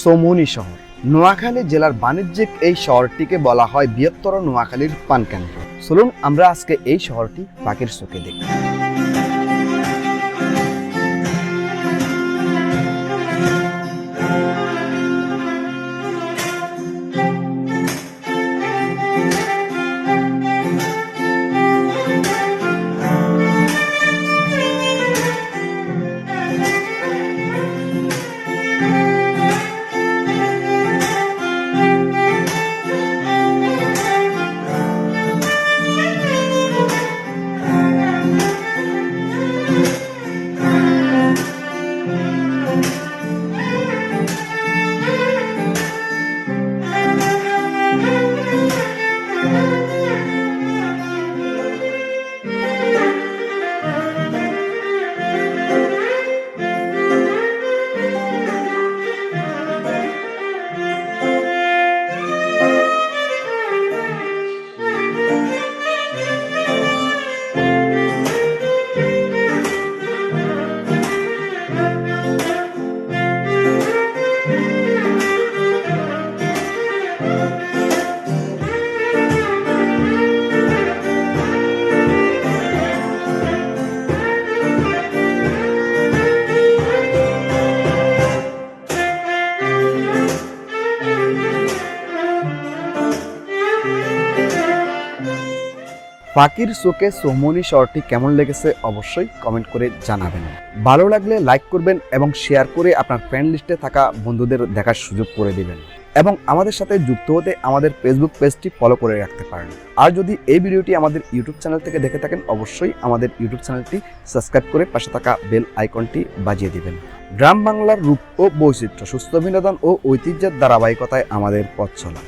সোমনি শহর। নোয়াখালী জেলার বাণিজ্যিক এই শহরটিকে বলা হয় বৃহত্তর নোয়াখালীর পানকেন্দ্র। চলুন আমরা আজকে এই শহরটি পাখির চোখে দেখি। পাখির চোখে সোমনি শহরটি কেমন লেগেছে অবশ্যই কমেন্ট করে জানাবেন। ভালো লাগলে লাইক করবেন এবং শেয়ার করে আপনার ফ্রেন্ড লিস্টে থাকা বন্ধুদের দেখার সুযোগ করে দিবেন। এবং আমাদের সাথে যুক্ত হতে আমাদের ফেসবুক পেজটি ফলো করে রাখতে পারেন। আর যদি এই ভিডিওটি আমাদের ইউটিউব চ্যানেল থেকে দেখে থাকেন, অবশ্যই আমাদের ইউটিউব চ্যানেলটি সাবস্ক্রাইব করে পাশে থাকা বেল আইকনটি বাজিয়ে দিবেন। গ্রাম বাংলার রূপ ও বৈচিত্র্য, সুস্থ বিনোদন ও ঐতিহ্যের ধারাবাহিকতায় আমাদের পথ চলা।